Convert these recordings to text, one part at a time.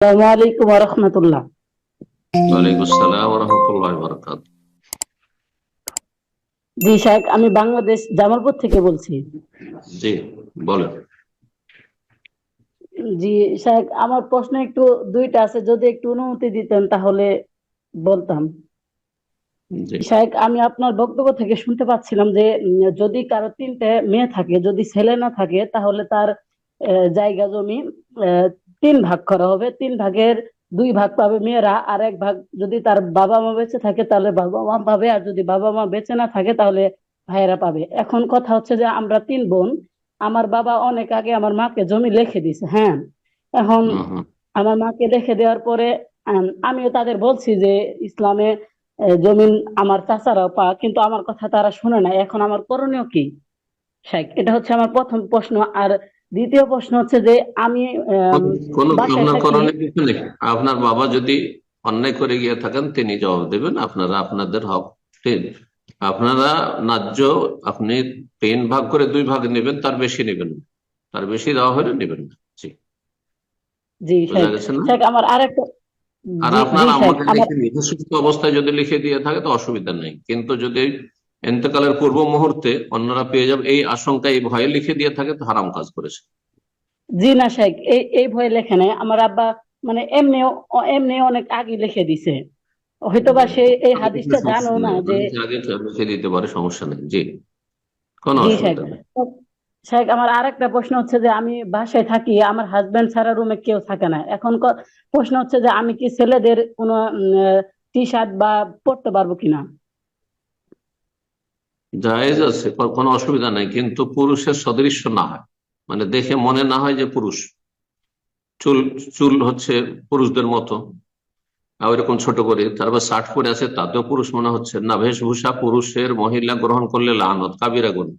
আসসালামু আলাইকুম রহমতুল্লাহ ওয়ালাইকুম আসসালাম রহমতুল্লাহ বরকাত জি আমি বাংলাদেশ জামালপুর থেকে বলছি। জি বলেন। জি আমার প্রশ্ন একটু দুইটা আছে যদি একটু অনুমতি দিতেন তাহলে বলতাম। শাহেক আমি আপনার বক্তব্য থেকে শুনতে পাচ্ছিলাম যে যদি কারও তিনটে মেয়ে থাকে যদি ছেলে না থাকে তাহলে তার জায়গা জমি তিন ভাগ করা হবে। তিন ভাগের দুই ভাগ পাবে মেয়েরা আর এক ভাগ যদি তার বাবা মা বেঁচে থাকে তাহলে বাবা মা পাবে আর যদি বাবা মা বেঁচে না থাকে তাহলে ভাইয়েরা পাবে। এখন কথা হচ্ছে যে আমরা তিন বোন আমার বাবা অনেক আগে আমার মাকে জমি লিখে দিছে হ্যাঁ? এখন। আমার মাকে লিখে দেওয়ার পরে আম, আমিও তাদের বলছি যে ইসলামে জমিন আমার চাচারাও পা কিন্তু আমার কথা তারা শুনে না। এখন আমার করণীয় কি? শেখ এটা হচ্ছে আমার প্রথম প্রশ্ন। আর দ্বিতীয় প্রশ্ন হচ্ছে যে আমি আপনার বাবা যদি অন্যায় করে গিয়ে থাকেন তিনি জবাব দেবেন আপনারা আপনাদের হক আপনারা ন্যায্য আপনি তিন ভাগ করে দুই ভাগ নেবেন তার বেশি নেবেন না। তার বেশি দেওয়া হলে নেবেন না। জি। আমার আরেকটা আর আপনার আমাকে লিখে অবস্থায় যদি লিখে দিয়ে থাকে তো অসুবিধা নেই। কিন্তু যদি এতেকালের পূর্ব মুহূর্তে অন্যরা পেয়ে যাবে। এই আশঙ্কা এই ভয়ে লিখে দিয়ে থাকে তো হারাম কাজ করেছে। জি না শেখ এই এই ভয়ে লেখে নাই। আমার আব্বা মানে এমনি এমনি অনেক আগে লিখে দিছে। হয়তোবা সে এই হাদিসটা জানো না যে আগে লিখে দিতে পারে সমস্যা নেই। জি কোনো অসুবিধা নেই। শেখ আমার আরেকটা প্রশ্ন হচ্ছে যে আমি বাসায় থাকি আমার হাজবেন্ড ছাড়া রুমে কেউ থাকে না। এখন প্রশ্ন হচ্ছে যে আমি কি ছেলেদের কোনো টি শার্ট বা পরতে পারব কিনা? জায়েজ আছে, কোনো অসুবিধা নাই, কিন্তু পুরুষের সদৃশ্য না হয়। মানে দেখে মনে না হয় যে পুরুষ। চুল চুল হচ্ছে পুরুষদের মতো। ওইরকম ছোট করে, তারপর শার্ট পরে আছে, তাতেও পুরুষ মনে হচ্ছে, না, বেশভূষা পুরুষের মহিলা গ্রহণ করলে লানত, কাবিরা গুণ।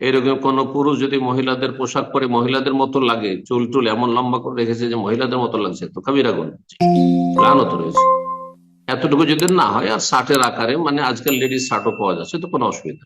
এরকম কোন পুরুষ যদি মহিলাদের পোশাক পরে মহিলাদের মতো লাগে চুল টুল এমন লম্বা করে রেখেছে যে মহিলাদের মতো লাগছে, তো কাবিরা গুণ। লানত রয়েছে। এতটুকু যদি না হয় আর শার্টের আকারে মানে আজকাল লেডিস শার্টও পাওয়া যাচ্ছে, তো কোনো অসুবিধা।